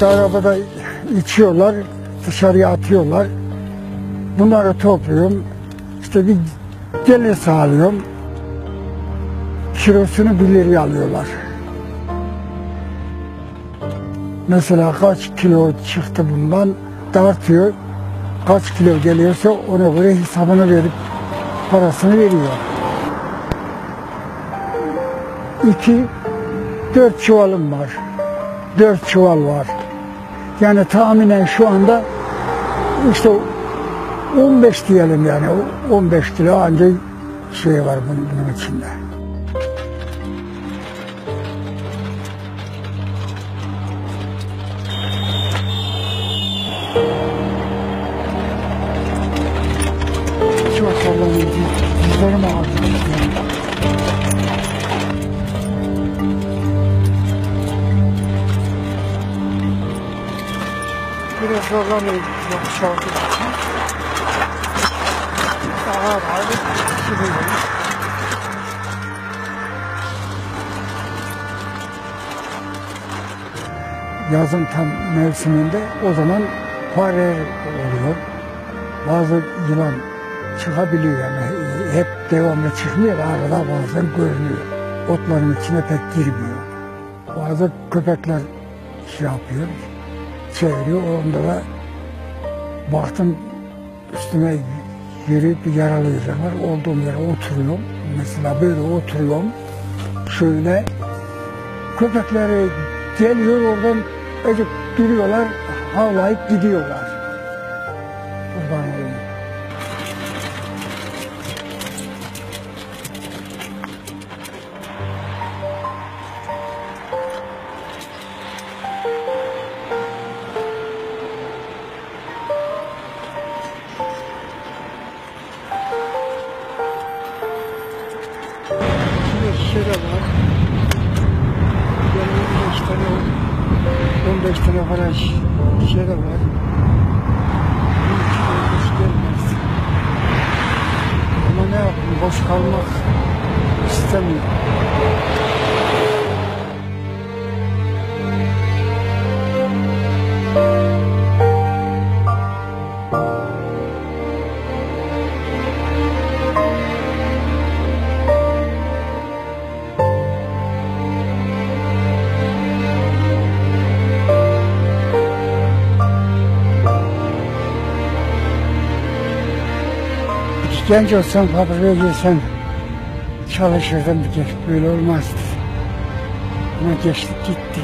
İşte arabada içiyorlar, dışarıya atıyorlar. Bunları topluyorum. İşte bir gelir sağlıyorum. Kilosunu bir liraya alıyorlar. Mesela kaç kilo çıktı bundan tartıyor. Kaç kilo geliyorsa ona göre hesabını verip parasını veriyor. İki, dört çuvalım var. Dört çuval var. Yani tahminen şu anda işte 15 diyelim yani 15 kilo anca şey var bunun, bunun içinde. Çok sallanıyor. Dizlerim ağrıyor. Biraz zorlanıyor yokuş olduğu için. Ağır ağır sürüyorum. Yazın tam mevsiminde o zaman fare oluyor. Bazı yılan çıkabiliyor yani hep devamlı çıkmıyor arada bazen görünüyor. Otların içine pek girmiyor. Bazı köpekler şey yapıyor, çeviriyor. Onda da baktım üstüme yürüyüp bir var. Olduğum yere oturuyorum. Mesela böyle oturuyorum. Şöyle köpekleri geliyor oradan acık duruyorlar, havlayıp gidiyorlar. Kurban olayım. De var. Yani 15 tane, 15 tane falan şişe de var. Boş gelmez. Ama ne yapayım, boş kalmak istemiyorum. Genç olsam fabrikaya girsem çalışırdım bir kez. Böyle olmazdı. Ama geçtik gitti.